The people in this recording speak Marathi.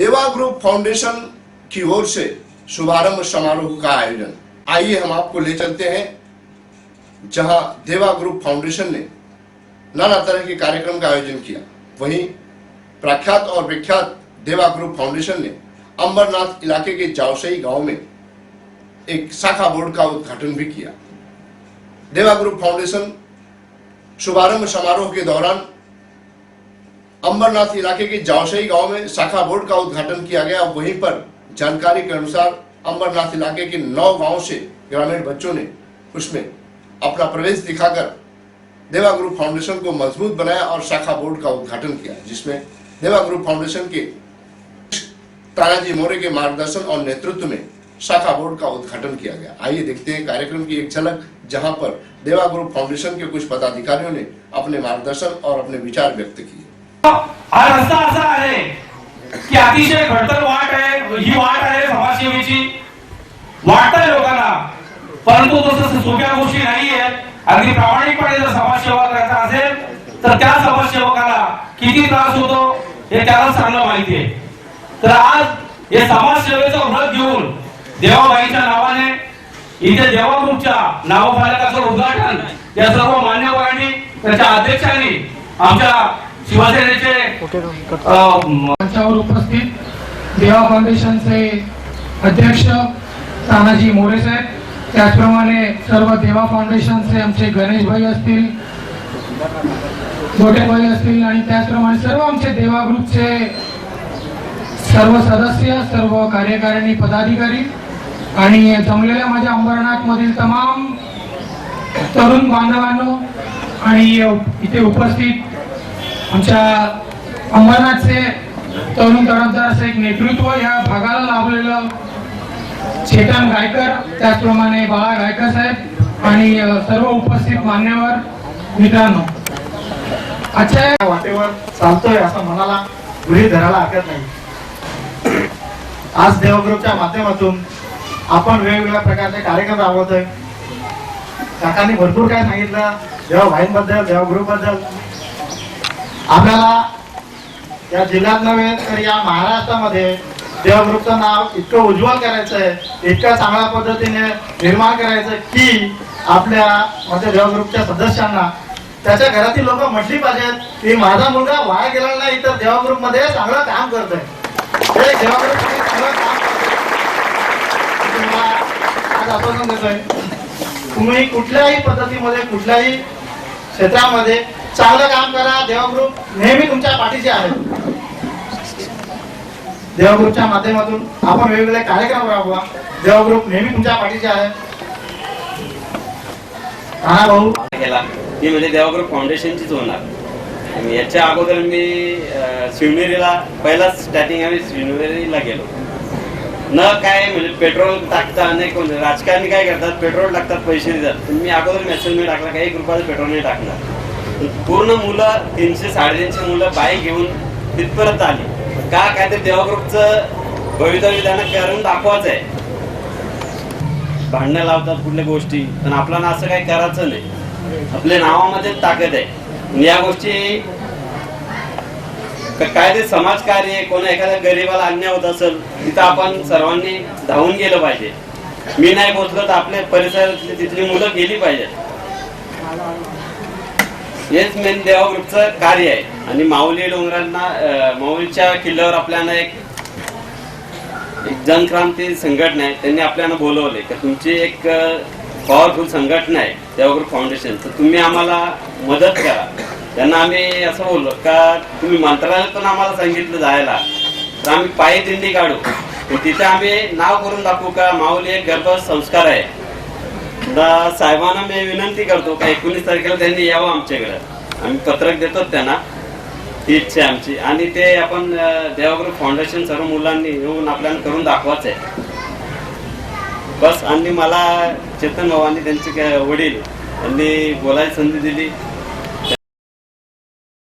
देवा ग्रुप फाउंडेशन की ओर से शुभारंभ समारोह का आयोजन। आइए हम आपको ले चलते हैं, जहाँ देवा ग्रुप फाउंडेशन ने नाना तरह के कार्यक्रम का आयोजन किया। वहीं प्रख्यात और विख्यात देवा ग्रुप फाउंडेशन ने अंबरनाथ इलाके के जावसई गाँव में एक शाखा बोर्ड का उद्घाटन भी किया। देवा ग्रुप फाउंडेशन शुभारंभ समारोह के दौरान अंबरनाथ इलाके के जावसई गाँव में शाखा बोर्ड का उद्घाटन किया गया। वहीं पर जानकारी के अनुसार अंबरनाथ इलाके के नौ गाँव से ग्रामीण बच्चों ने उसमें अपना प्रवेश दिखाकर देवा ग्रुप फाउंडेशन को मज़बूत बनाया और शाखा बोर्ड का उद्घाटन किया, जिसमें देवा ग्रुप फाउंडेशन के तानाजी मोरे के मार्गदर्शन और नेतृत्व में शाखा बोर्ड का उद्घाटन किया गया। आइए देखते हैं कार्यक्रम की एक झलक, जहाँ पर देवा ग्रुप फाउंडेशन के कुछ पदाधिकारियों ने अपने मार्गदर्शन और अपने विचार व्यक्त किए। हा रस्ता असा आहे की अतिशय घडतर वाट आहे. ही वाट आहे समाजसेवेची वाटतंय लोकांना परंतु तसं सोप्या गोष्टी नाहीये. अगदी प्रामाणिकपणे जर समाजसेवा करायचा असेल तर त्या समाजसेवकाला किती त्रास होतो हे त्याला चांगलं माहिती आहे. तर आज हे समाजसेवेचं व्रत घेऊन देवाबाईच्या नावाने इथे देवा ग्रुपच्या नावफलकाचं उद्घाटन या सर्व मान्यवरांनी त्याच्या अध्यक्षांनी आमच्या शिवसेनेचे उपस्थित देवा फाउंडेशनचे अध्यक्ष तानाजी मोरे साहेब. त्याचप्रमाणे सर्व देवा फाउंडेशनचे आमचे गणेशभाई असतील गोटेभाई असतील आणि त्याचप्रमाणे सर्व आमचे देवा ग्रुपचे सर्व सदस्य सर्व कार्यकारिणी पदाधिकारी आणि जमलेल्या माझ्या अंबरनाथ मधील तमाम तरुण बांधवांनो आणि इथे उपस्थित आमच्या अंबरनाथचे तरुण तडफदार असं एक नेतृत्व या भागाला लाभलेलं चेतन गायकर त्याचप्रमाणे बाळा गायकर साहेब आणि सर्व उपस्थित मान्यवर मित्रांनो. आजच्या या वाटेवर चालतोय असं मनाला गृहित धरायला हरकत नाही. आज देवग्रुपच्या माध्यमातून आपण वेगवेगळ्या प्रकारचे कार्यक्रम राबवतोय. काकांनी भरपूर काय सांगितलं देवा भाईंबद्दल देवा बद्दल आपल्याला या जिल्ह्यात नव्हे तर या महाराष्ट्रामध्ये देवग्रुपचं नाव इतकं उज्ज्वल करायचं आहे इतक्या चांगल्या पद्धतीने निर्माण करायचं की आपल्या मध्ये देवग्रुपच्या सदस्यांना त्याच्या घरातील लोक म्हटली पाहिजेत की माझा मुलगा वाया गेला नाही तर देवाग्रुपमध्ये चांगलं काम करतोय. ते तुम्ही कुठल्याही पद्धतीमध्ये कुठल्याही क्षेत्रामध्ये चांगलं काम करा देवग्रुप नेहमी तुमच्या पाठीचे आहे. देवग्रुपच्या माध्यमातून आपण वेगवेगळे कार्यक्रम राबवा. देवग्रुप नेहमी तुमच्या पाठीचे आहे. हा भाऊ. केला. ती म्हणजे देवाग्रुप फाउंडेशनचीच होणार. आणि याच्या अगोदर मी शिवनेरीला पहिलाच स्टार्टिंग आम्ही शिवनेरीला गेलो. न काय म्हणजे पेट्रोल टाकता नाही कोण- राजकारणी काय करतात पेट्रोल टाकतात पैसे देतात. मी अगोदर मेसेज मी टाकला काही एक रुपयाचं पेट्रोल नाही टाकणार. पूर्ण मुलं तीनशे साडेतीनशे मुलं बाईक घेऊन तिथपर्यंत आली. का काय ते देवाग्रुपचं भवितव्य त्यांना करून दाखवायचं आहे. भांडणं लावतात कुठल्या गोष्टी पण आपल्याला असं काही करायचं नाही. आपल्या नावामध्ये ताकद आहे. या गोष्टी काय ते समाजकार्य आहे, कोणा एखाद्या गरीबाला अन्याय होत असेल तिथं आपण सर्वांनी धावून गेलं पाहिजे. मी नाही पोहोचलो तर आपल्या परिसरातली तिथली मुलं गेली पाहिजेत. हेच मेन देवा कार्य आहे. आणि माऊली डोंगरांना माऊलीच्या किल्ल्यावर आपल्याला एक एक जनक्रांती संघटना आहे. त्यांनी आपल्याला बोलवले तर तुमची एक पॉवरफुल संघटना आहे देवग्रुप फाउंडेशन तर तुम्ही आम्हाला मदत करा. त्यांना आम्ही असं बोललो का तुम्ही मंत्रालयात पण आम्हाला सांगितलं जायला? तर आम्ही पायी दिंडी काढू. तर तिथे आम्ही नाव करून दाखवू का? माऊली एक गर्भ संस्कार आहे. आता साहेबांना मी विनंती करतो का एकोणीस तारखेला त्यांनी यावं आमच्याकडे. आम्ही पत्रक देतो त्यांना. ही इच्छा आहे आमची. आणि ते आपण अं, फाउंडेशन सर्व मुलांनी येऊन आपल्याला करून दाखवायचं आहे बस आणि मला चेतन भावांनी त्यांचे वडील त्यांनी बोलायची संधी दिली.